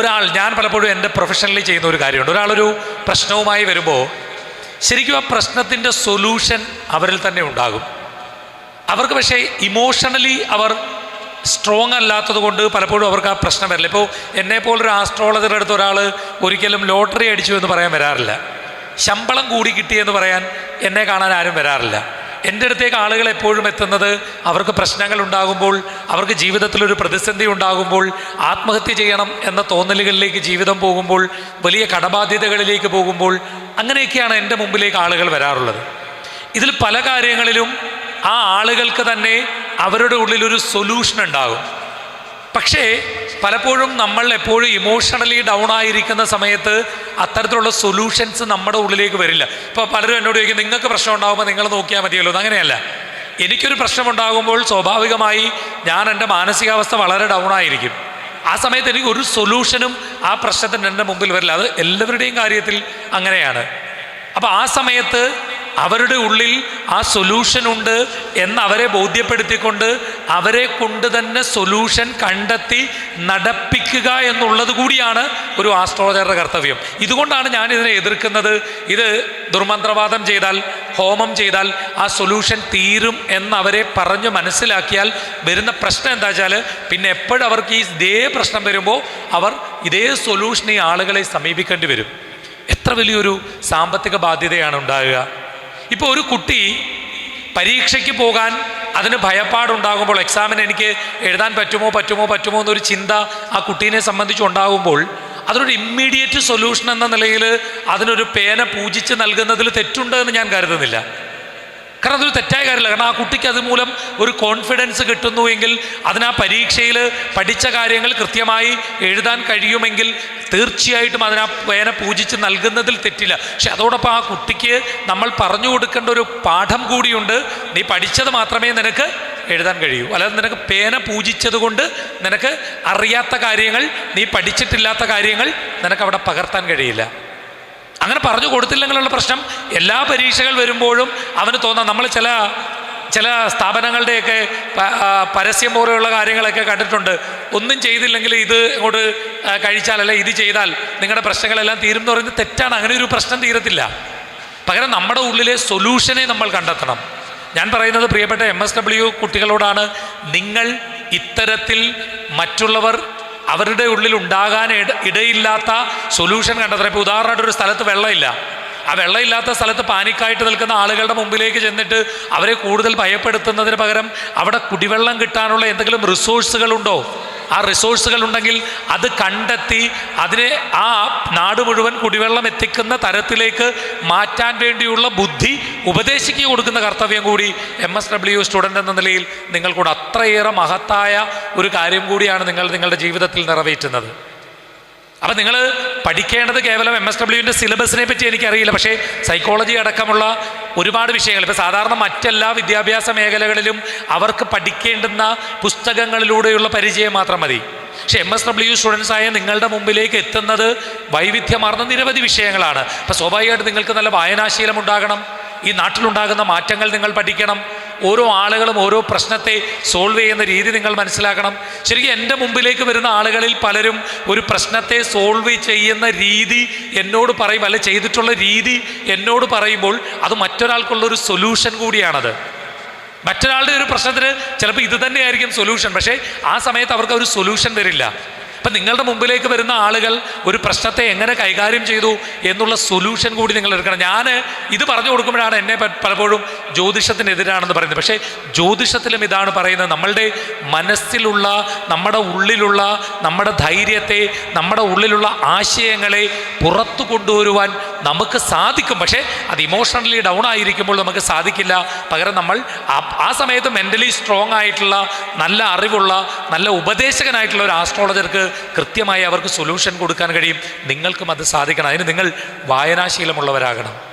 ഒരാൾ ഞാൻ പലപ്പോഴും എന്റെ പ്രൊഫഷണലി ചെയ്യുന്ന ഒരു കാര്യമുണ്ട്. ഒരാളൊരു പ്രശ്നവുമായി വരുമ്പോൾ ശരിക്കും ആ പ്രശ്നത്തിന്റെ സൊല്യൂഷൻ അവരിൽ തന്നെ ഉണ്ടാകും. അവർക്ക് പക്ഷേ ഇമോഷണലി അവർ സ്ട്രോങ് അല്ലാത്തത് കൊണ്ട് പലപ്പോഴും അവർക്ക് ആ പ്രശ്നം വരില്ല. ഇപ്പോൾ എന്നെ പോലൊരു ആസ്ട്രോളജറുടെ അടുത്ത് ഒരാൾ ഒരിക്കലും ലോട്ടറി അടിച്ചു എന്ന് പറയാൻ വരാറില്ല. ശമ്പളം കൂടി കിട്ടിയെന്ന് പറയാൻ എന്നെ കാണാൻ ആരും വരാറില്ല. എന്റെ അടുത്തേക്ക് ആളുകൾ എപ്പോഴും എത്തുന്നത് അവർക്ക് പ്രശ്നങ്ങൾ ഉണ്ടാകുമ്പോൾ അവർക്ക് ജീവിതത്തിലൊരു പ്രതിസന്ധി ഉണ്ടാകുമ്പോൾ ആത്മഹത്യ ചെയ്യണം എന്ന തോന്നലുകളിലേക്ക് ജീവിതം പോകുമ്പോൾ വലിയ കടബാധ്യതകളിലേക്ക് പോകുമ്പോൾ അങ്ങനെയൊക്കെയാണ് എന്റെ മുമ്പിലേക്ക് ആളുകൾ വരാറുള്ളത്. ഇതിൽ പല കാര്യങ്ങളിലും ആ ആളുകൾക്ക് തന്നെ അവരുടെ ഉള്ളിൽ ഒരു സൊല്യൂഷൻ ഉണ്ടാകും. പക്ഷേ പലപ്പോഴും നമ്മൾ എപ്പോഴും ഇമോഷണലി ഡൗൺ ആയിരിക്കുന്ന സമയത്ത് അത്തരത്തിലുള്ള സൊല്യൂഷൻസ് നമ്മുടെ ഉള്ളിലേക്ക് വരില്ല. ഇപ്പോൾ പലരും എന്നോട് ചോദിക്കും നിങ്ങൾക്ക് പ്രശ്നം ഉണ്ടാകുമ്പോൾ നിങ്ങൾ നോക്കിയാൽ മതിയല്ലോ. അങ്ങനെയല്ല. എനിക്കൊരു പ്രശ്നം ഉണ്ടാകുമ്പോൾ സ്വാഭാവികമായി ഞാൻ എന്റെ മാനസികാവസ്ഥ വളരെ ഡൗൺ ആയിരിക്കും. ആ സമയത്ത് എനിക്ക് ഒരു സൊല്യൂഷനും ആ പ്രശ്നത്തിന് എന്റെ മുമ്പിൽ വരില്ല. അത് എല്ലാവരുടെയും കാര്യത്തിൽ അങ്ങനെയാണ്. അപ്പോൾ ആ സമയത്ത് അവരുടെ ഉള്ളിൽ ആ സൊല്യൂഷൻ ഉണ്ട് എന്ന് അവരെ ബോധ്യപ്പെടുത്തിക്കൊണ്ട് അവരെ കൊണ്ട് തന്നെ സൊല്യൂഷൻ കണ്ടെത്തി നടപ്പിക്കുക എന്നുള്ളത് കൂടിയാണ് ഒരു ആസ്ട്രോളജറുടെ കർത്തവ്യം. ഇതുകൊണ്ടാണ് ഞാൻ ഇതിനെ എതിർക്കുന്നത്. ഇത് ദുർമന്ത്രവാദം ചെയ്താൽ ഹോമം ചെയ്താൽ ആ സൊല്യൂഷൻ തീരും എന്ന് അവരെ പറഞ്ഞു മനസ്സിലാക്കിയാൽ വരുന്ന പ്രശ്നം എന്താ വെച്ചാൽ പിന്നെ എപ്പോഴവർക്ക് ഈ ഇതേ പ്രശ്നം വരുമ്പോൾ അവർ ഇതേ സൊല്യൂഷൻ ഈ ആളുകളെ സമീപിക്കേണ്ടി വരും. എത്ര വലിയൊരു സാമ്പത്തിക ബാധ്യതയാണ് ഉണ്ടാകുക. ഇപ്പോൾ ഒരു കുട്ടി പരീക്ഷയ്ക്ക് പോകാൻ അതിന് ഭയപ്പാടുണ്ടാകുമ്പോൾ എക്സാമിന് എനിക്ക് എഴുതാൻ പറ്റുമോ പറ്റുമോ പറ്റുമോ എന്നൊരു ചിന്ത ആ കുട്ടീനെ സംബന്ധിച്ചുണ്ടാകുമ്പോൾ അതിനൊരു ഇമ്മീഡിയറ്റ് സൊല്യൂഷൻ എന്ന നിലയിൽ അതിനൊരു പേന പൂജിച്ച് നൽകുന്നതിൽ തെറ്റുണ്ടെന്ന് ഞാൻ കരുതുന്നില്ല. കാരണം അതൊരു തെറ്റായ കാര്യമില്ല. കാരണം ആ കുട്ടിക്ക് അതുമൂലം ഒരു കോൺഫിഡൻസ് കിട്ടുന്നു എങ്കിൽ അതിന് പരീക്ഷയിൽ പഠിച്ച കാര്യങ്ങൾ കൃത്യമായി എഴുതാൻ കഴിയുമെങ്കിൽ തീർച്ചയായിട്ടും അതിനാ പേന പൂജിച്ച് നൽകുന്നതിൽ തെറ്റില്ല. പക്ഷെ അതോടൊപ്പം ആ കുട്ടിക്ക് നമ്മൾ പറഞ്ഞു കൊടുക്കേണ്ട ഒരു പാഠം കൂടിയുണ്ട്. നീ പഠിച്ചത് മാത്രമേ നിനക്ക് എഴുതാൻ കഴിയൂ. അല്ലാതെ നിനക്ക് പേന പൂജിച്ചത് കൊണ്ട് നിനക്ക് അറിയാത്ത കാര്യങ്ങൾ നീ പഠിച്ചിട്ടില്ലാത്ത കാര്യങ്ങൾ നിനക്ക് അവിടെ പകർത്താൻ കഴിയില്ല. അങ്ങനെ പറഞ്ഞു കൊടുത്തില്ലെങ്കിലുള്ള പ്രശ്നം. എല്ലാ പരീക്ഷകൾ വരുമ്പോഴും അവന് തോന്നാം നമ്മൾ ചില ചില സ്ഥാപനങ്ങളുടെയൊക്കെ പരസ്യം പോലെയുള്ള കാര്യങ്ങളൊക്കെ കണ്ടിട്ടുണ്ട്. ഒന്നും ചെയ്തില്ലെങ്കിൽ ഇത് ഇങ്ങോട്ട് കഴിച്ചാൽ അല്ലെ ഇത് ചെയ്താൽ നിങ്ങളുടെ പ്രശ്നങ്ങളെല്ലാം തീരും എന്ന് പറയുന്നത് തെറ്റാണ്. അങ്ങനെ ഒരു പ്രശ്നം തീരത്തില്ല. പകരം നമ്മുടെ ഉള്ളിലെ സൊല്യൂഷനെ നമ്മൾ കണ്ടെത്തണം. ഞാൻ പറയുന്നത് പ്രിയപ്പെട്ട എം എസ് ഡബ്ല്യു കുട്ടികളോടാണ്. നിങ്ങൾ ഇത്തരത്തിൽ മറ്റുള്ളവർ അവരുടെ ഉള്ളിൽ ഉണ്ടാകാൻ ഇടയില്ലാത്ത സൊല്യൂഷൻ കണ്ടെത്തണം. ഇപ്പോൾ ഉദാഹരണമായിട്ട് ഒരു സ്ഥലത്ത് വെള്ളമില്ല. ആ വെള്ളമില്ലാത്ത സ്ഥലത്ത് പാനിക്കായിട്ട് നിൽക്കുന്ന ആളുകളുടെ മുമ്പിലേക്ക് ചെന്നിട്ട് അവരെ കൂടുതൽ ഭയപ്പെടുത്തുന്നതിന് പകരം അവിടെ കുടിവെള്ളം കിട്ടാനുള്ള എന്തെങ്കിലും റിസോഴ്സുകളുണ്ടോ ആ റിസോഴ്സുകൾ ഉണ്ടെങ്കിൽ അത് കണ്ടെത്തി അതിനെ ആ നാട് മുഴുവൻ കുടിവെള്ളം എത്തിക്കുന്ന തരത്തിലേക്ക് മാറ്റാൻ വേണ്ടിയുള്ള ബുദ്ധി ഉപദേശിക്കുക കൊടുക്കുന്ന കർത്തവ്യം കൂടി എം എസ് ഡബ്ല്യു സ്റ്റുഡന്റ് എന്ന നിലയിൽ നിങ്ങൾക്കൂടെ അത്രയേറെ മഹത്തായ ഒരു കാര്യം കൂടിയാണ് നിങ്ങൾ നിങ്ങളുടെ ജീവിതത്തിൽ നിറവേറ്റുന്നത്. അപ്പം നിങ്ങൾ പഠിക്കേണ്ടത് കേവലം എം എസ് ഡബ്ല്യുവിന്റെ സിലബസിനെ പറ്റി എനിക്കറിയില്ല. പക്ഷേ സൈക്കോളജി അടക്കമുള്ള ഒരുപാട് വിഷയങ്ങൾ. ഇപ്പോൾ സാധാരണ മറ്റെല്ലാ വിദ്യാഭ്യാസ മേഖലകളിലും അവർക്ക് പഠിക്കേണ്ടുന്ന പുസ്തകങ്ങളിലൂടെയുള്ള പരിചയം മാത്രം മതി. പക്ഷേ എം എസ് ഡബ്ല്യു സ്റ്റുഡൻസ് ആയ നിങ്ങളുടെ മുമ്പിലേക്ക് എത്തുന്നത് വൈവിധ്യമാർന്ന നിരവധി വിഷയങ്ങളാണ്. അപ്പോൾ സ്വാഭാവികമായിട്ട് നിങ്ങൾക്ക് നല്ല വായനാശീലം ഉണ്ടാകണം. ഈ നാട്ടിലുണ്ടാകുന്ന മാറ്റങ്ങൾ നിങ്ങൾ പഠിക്കണം. ഓരോ ആളുകളും ഓരോ പ്രശ്നത്തെ സോൾവ് ചെയ്യുന്ന രീതി നിങ്ങൾ മനസ്സിലാക്കണം. ശരിക്കും എന്റെ മുമ്പിലേക്ക് വരുന്ന ആളുകളിൽ പലരും ഒരു പ്രശ്നത്തെ സോൾവ് ചെയ്യുന്ന രീതി എന്നോട് പറയും അല്ലെ ചെയ്തിട്ടുള്ള രീതി എന്നോട് പറയുമ്പോൾ അത് മറ്റൊരാൾക്കുള്ളൊരു സൊല്യൂഷൻ കൂടിയാണത്. മറ്റൊരാളുടെ ഒരു പ്രശ്നത്തിന് ചിലപ്പോൾ ഇത് തന്നെയായിരിക്കും സൊല്യൂഷൻ പക്ഷേ ആ സമയത്ത് അവർക്ക് ഒരു സൊല്യൂഷൻ തരില്ല അപ്പം നിങ്ങളുടെ മുമ്പിലേക്ക് വരുന്ന ആളുകൾ ഒരു പ്രശ്നത്തെ എങ്ങനെ കൈകാര്യം ചെയ്തു എന്നുള്ള സൊല്യൂഷൻ കൂടി നിങ്ങൾ എടുക്കണം. ഞാൻ ഇത് പറഞ്ഞു കൊടുക്കുമ്പോഴാണ് എന്നെ പലപ്പോഴും ജ്യോതിഷത്തിനെതിരാണെന്ന് പറയുന്നത്. പക്ഷേ ജ്യോതിഷത്തിലും ഇതാണ് പറയുന്നത്. നമ്മളുടെ മനസ്സിലുള്ള നമ്മുടെ ഉള്ളിലുള്ള നമ്മുടെ ധൈര്യത്തെ നമ്മുടെ ഉള്ളിലുള്ള ആശയങ്ങളെ പുറത്തു കൊണ്ടുവരുവാൻ നമുക്ക് സാധിക്കും. പക്ഷേ അത് ഇമോഷണലി ഡൗൺ ആയിരിക്കുമ്പോൾ നമുക്ക് സാധിക്കില്ല. പകരം നമ്മൾ ആ- സമയത്ത് മെന്റലി സ്ട്രോങ് ആയിട്ടുള്ള നല്ല അറിവുള്ള നല്ല ഉപദേശകനായിട്ടുള്ള ഒരു ആസ്ട്രോളജർക്ക് കൃത്യമായി അവർക്ക് സൊല്യൂഷൻ കൊടുക്കാൻ കഴിയും. നിങ്ങൾക്കും അത് സാധിക്കണം. അതിന് നിങ്ങൾ വായനാശീലമുള്ളവരാകണം.